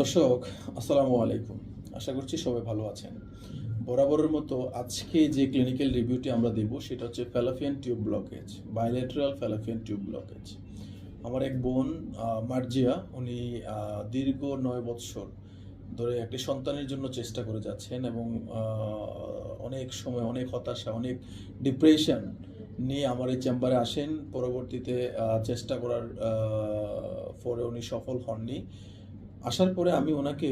দর্শক, আসসালামু আলাইকুম। আশা করছি সবাই ভালো আছেন। বরাবরের মতো আজকে যে ক্লিনিক্যাল রিভিউটি আমরা দেব, সেটা হচ্ছে fallopian tube blockage bilateral fallopian tube blockage আমার এক বোন মার্জিয়া, উনি দীর্ঘ নয় বৎসর ধরে একটি সন্তানের জন্য চেষ্টা করে যাচ্ছেন এবং অনেক সময় অনেক হতাশা, অনেক ডিপ্রেশন নিয়ে আমার এই চেম্বারে আসেন। পরবর্তীতে চেষ্টা করার পরে উনি সফল হননি। আসার পরে আমি ওনাকে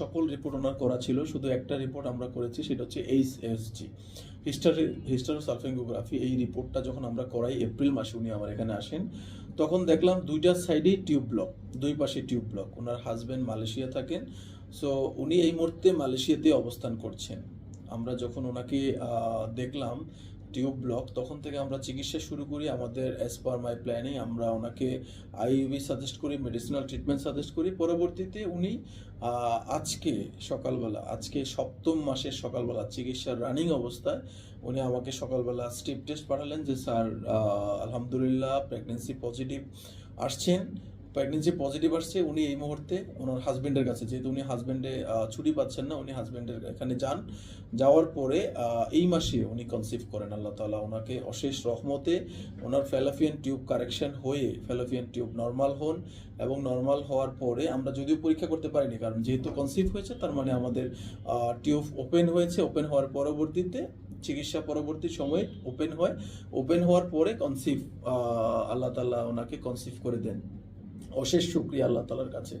সকল রিপোর্ট ওনার করা ছিল, শুধু একটা রিপোর্ট আমরা করেছি, সেটা হচ্ছে এইচ এস জি হিস্টারি হিস্টারোসালফেঙ্গোগ্রাফি এই রিপোর্টটা যখন আমরা করাই এপ্রিল মাসে উনি আমার এখানে আসেন, তখন দেখলাম দুইটা সাইডেই টিউব ব্লক দুই পাশে টিউব ব্লক ওনার হাজব্যান্ড মালয়েশিয়া থাকেন সো উনি এই মুহূর্তে মালয়েশিয়াতে অবস্থান করছেন। আমরা যখন ওনাকে দেখলাম টিউব ব্লক তখন থেকে আমরা চিকিৎসা শুরু করি আমাদের অ্যাজ পার মাই প্ল্যানিং আমরা ওনাকে আইইউবি সাজেস্ট করি মেডিসিনাল ট্রিটমেন্ট সাজেস্ট করি। পরবর্তীতে উনি আজকে সকালবেলা, আজকে সপ্তম মাসের সকালবেলা চিকিৎসার রানিং অবস্থায়, উনি আমাকে সকালবেলা স্টিপ টেস্ট পাঠালেন যে, স্যার আলহামদুলিল্লাহ প্রেগনেন্সি পজিটিভ আসছেন। প্রেগনেন্সি পজিটিভ আসছে, উনি এই মুহূর্তে ওনার হাজব্যান্ডের কাছে। যেহেতু উনি হাজবেন্ডে ছুটি পাচ্ছেন না, উনি হাজবেন্ডের এখানে যান। যাওয়ার পরে এই মাসে উনি কনসিভ করেন আল্লাহ তালা ওনাকে অশেষ রহমতে ওনার ফ্যালাফিয়ান টিউব কারেকশন হয়ে ফ্যালাফিয়ান টিউব নর্মাল হন এবং নর্মাল হওয়ার পরে আমরা যদিও পরীক্ষা করতে পারিনি, কারণ যেহেতু কনসিভ হয়েছে, তার মানে আমাদের টিউব ওপেন হয়েছে। ওপেন হওয়ার পরবর্তীতে, চিকিৎসা পরবর্তী সময়ে ওপেন হয়। ওপেন হওয়ার পরে কনসিভ আল্লাহ তাআলা ওনাকে কনসিভ করে দেন। অশেষ শুক্রিয়া আল্লাহ তালার কাছে।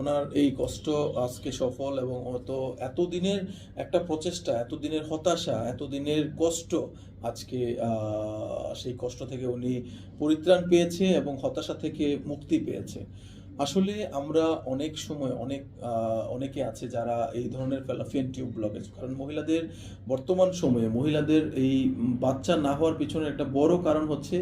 ওনার এই কষ্ট আজকে সফল এবং অত এতদিনের একটা প্রচেষ্টা, এতদিনের হতাশা, এতদিনের কষ্ট আজকে সেই কষ্ট থেকে উনি পরিত্রাণ পেয়েছে এবং হতাশা থেকে মুক্তি পেয়েছে। আসলে আমরা অনেক সময় অনেক অনেকে আছে যারা এই ধরনের ফ্যালাফিয়ান টিউব ব্লকেজ কারণ মহিলাদের বর্তমান সময়ে, মহিলাদের এই বাচ্চা না হওয়ার পিছনে একটা বড় কারণ হচ্ছে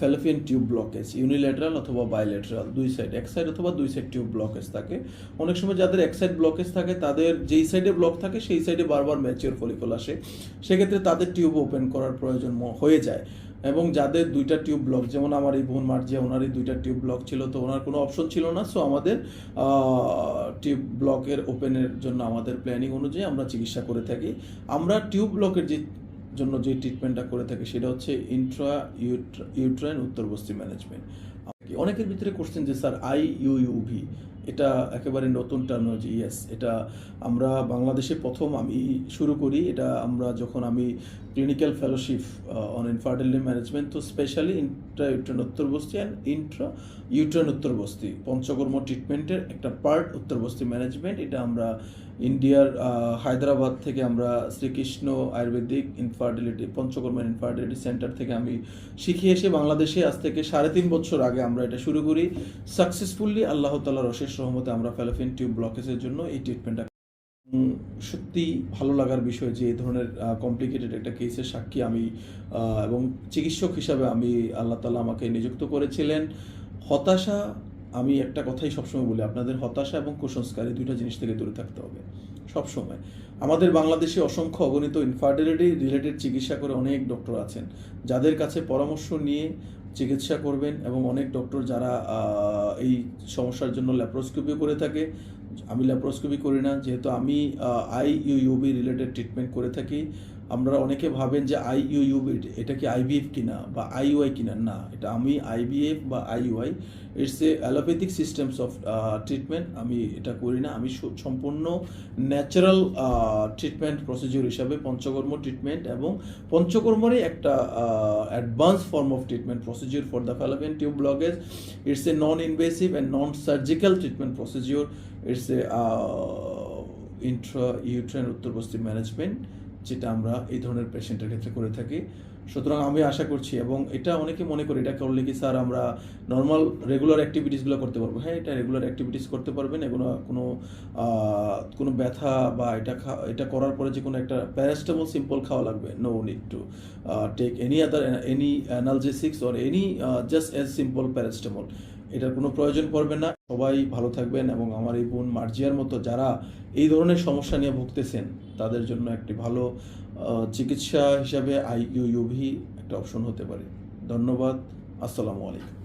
ফ্যালাফিয়ান টিউব ব্লকেজ ইউনিল্যাটারাল অথবা বাইল্যাটারাল দুই সাইড এক সাইড অথবা দুই সাইড টিউব ব্লকেজ থাকে। অনেক সময় যাদের এক সাইড ব্লকেজ থাকে, তাদের যেই সাইডে ব্লক থাকে, সেই সাইডে বারবার ম্যাচিওর ফলিকল আসে। সেক্ষেত্রে তাদের টিউব ওপেন করার প্রয়োজন হয়ে যায়। এবং যাদের দুইটা টিউব ব্লক যেমন আমার এই বোন মার্জিয়া ওনারই দুইটা টিউব ব্লক ছিল, তো ওনার কোনো অপশন ছিল না। সো আমাদের টিউব ব্লকের ওপেনের জন্য আমাদের প্ল্যানিং অনুযায়ী আমরা চিকিৎসা করে থাকি। আমরা টিউব ব্লকের যে, জন্য যে ট্রিটমেন্টটা করে থাকি, সেটা হচ্ছে ইন্ট্রা ইউট্রাইন উত্তরবস্তি ম্যানেজমেন্ট অনেকের ভিতরে কোশ্চেন যে, স্যার আই ইউইউভি এটা একেবারে নতুন টার্মিনোলজি ইয়েস এটা আমরা বাংলাদেশে প্রথম আমি শুরু করি। এটা আমরা যখন আমি clinical fellowship on infertility management তো স্পেশালি ইন্ট্রা ইউট্রাইন উত্তরবস্তি অ্যান্ড ইন্ট্রা ইউট্রাইন উত্তরবস্তি পঞ্চকর্ম ট্রিটমেন্টের একটা পার্ট উত্তরবস্তি ম্যানেজমেন্ট এটা আমরা ইন্ডিয়ার হায়দ্রাবাদ থেকে আমরা Srikrishna ayurvedic infertility panchakarma infertility centre থেকে আমি শিখে এসে বাংলাদেশে আজ থেকে সাড়ে তিন বছর আগে আমরা এটা শুরু করি। সাকসেসফুলি আল্লাহ তালার অশেষ রহমতে আমরা ফ্যালোফিন টিউব ব্লকেজের জন্য এই ট্রিটমেন্টটা সত্যি ভালো লাগার বিষয় যে এই ধরনের কমপ্লিকেটেড একটা কেসের সাক্ষী আমি এবং চিকিৎসক হিসাবে আমি আল্লাহ তালা আমাকে নিযুক্ত করেছিলেন। হতাশা, আমি একটা কথাই সবসময় বলি, আপনাদের হতাশা এবং কুসংস্কার এই দুইটা জিনিস থেকে দূরে থাকতে হবে, সবসময়। আমাদের বাংলাদেশে অসংখ্য অগণিত ইনফার্টিলিটি রিলেটেড চিকিৎসা করে অনেক ডক্টর আছেন, যাদের কাছে পরামর্শ নিয়ে চিকিৎসা করবেন এবং অনেক ডক্টর যারা এই সমস্যার জন্য ল্যাপ্রোস্কোপিও করে থাকে। আমি ল্যাপ্রোস্কোপি করি না, যেহেতু আমি আই ইউবি রিলেটেড ট্রিটমেন্ট করে থাকি। আমরা অনেকে ভাবেন যে আই ইউবি এটা কি আইবিএফ কিনা বা আইইউআই কিনা? না, এটা আমি আইবিএফ বা IUI it's a allopathic systems of treatment আমি এটা করি না, আমি সম্পূর্ণ ন্যাচারাল ট্রিটমেন্ট প্রসিজিওর হিসাবে পঞ্চকর্ম ট্রিটমেন্ট এবং পঞ্চকর্মরই একটা advance form of treatment procedure for the fallopian tube blockage it's a non invasive and non surgical treatment procedure it's a intra uterine উত্তর পশ্চিম ম্যানেজমেন্ট যেটা আমরা এই ধরনের পেশেন্টের ক্ষেত্রে করে থাকি। সুতরাং আমি আশা করছি এবং এটা অনেকে মনে করি, এটা করলে কি স্যার আমরা নর্মাল রেগুলার অ্যাক্টিভিটিসগুলো করতে পারব? হ্যাঁ এটা রেগুলার অ্যাক্টিভিটিস করতে পারবেন। এগুলো কোনো কোনো ব্যথা বা এটা এটা করার পরে যে কোনো একটা প্যারাস্টামল সিম্পল খাওয়া লাগবে। No need to take any other any analgesics or any just as simple paracetamol এটার কোনো প্রয়োজন পড়বে না। সবাই ভালো থাকবেন এবং আমার এই বোন মার্জিয়ার মতো যারা এই ধরনের সমস্যা নিয়ে ভুগতেছেন, তাদের জন্য একটি ভালো চিকিৎসা হিসাবে আইইউভি একটা অপশন হতে পারে। ধন্যবাদ। আসসালামু আলাইকুম।